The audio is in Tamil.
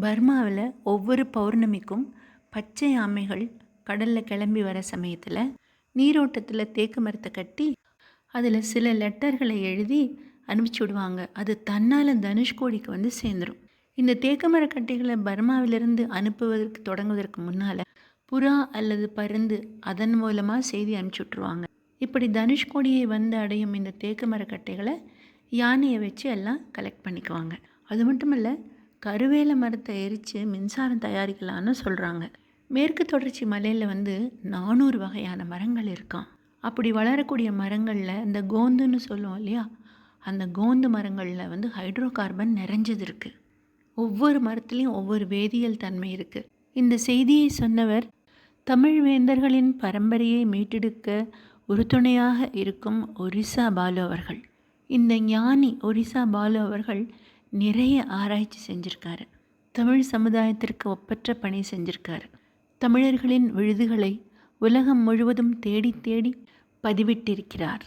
பர்மாவில் ஒவ்வொரு பௌர்ணமிக்கும் பச்சை ஆமைகள் கடலில் கிளம்பி வர சமயத்தில் நீரோட்டத்தில் தேக்கு மரத்தை கட்டி அதில் சில லெட்டர்களை எழுதி அனுப்பிச்சி விடுவாங்க. அது தன்னால் தனுஷ்கோடிக்கு வந்து சேர்ந்துடும் இந்த தேக்கு மரக்கட்டைகளை பர்மாவிலிருந்து அனுப்புவதற்கு தொடங்குவதற்கு முன்னால் புறா அல்லது பருந்து அதன் மூலமாக செய்தி அனுப்பிச்சி விட்ருவாங்க இப்படி தனுஷ்கோடியை வந்து அடையும் இந்த தேக்கு மரக்கட்டைகளை யானையை வச்சு எல்லாம் கலெக்ட் பண்ணிக்குவாங்க. அது மட்டும் இல்லை கருவேல மரத்தை எரித்து மின்சாரம் தயாரிக்கலான்னு சொல்கிறாங்க மேற்கு தொடர்ச்சி மலையில் வந்து நானூறு வகையான மரங்கள் இருக்கான் அப்படி வளரக்கூடிய மரங்களில் இந்த கோந்துன்னு சொல்லுவோம் இல்லையா? அந்த கோந்து மரங்களில் வந்து ஹைட்ரோ கார்பன் நிறைஞ்சது இருக்குது ஒவ்வொரு மரத்துலேயும் ஒவ்வொரு வேதியியல் தன்மை இருக்குது இந்த செய்தியை சொன்னவர் தமிழ் வேந்தர்களின் பரம்பரையை மீட்டெடுக்க உறுதுணையாக இருக்கும் ஒரிசா பாலு அவர்கள். இந்த ஞானி ஒரிசா பாலு அவர்கள் நிறைய ஆராய்ச்சி செஞ்சுருக்காரு. தமிழ் சமுதாயத்திற்கு ஒப்பற்ற பணி செஞ்சுருக்காரு. தமிழர்களின் விழுதுகளை உலகம் முழுவதும் தேடி தேடி பதிவிட்டிருக்கிறார்.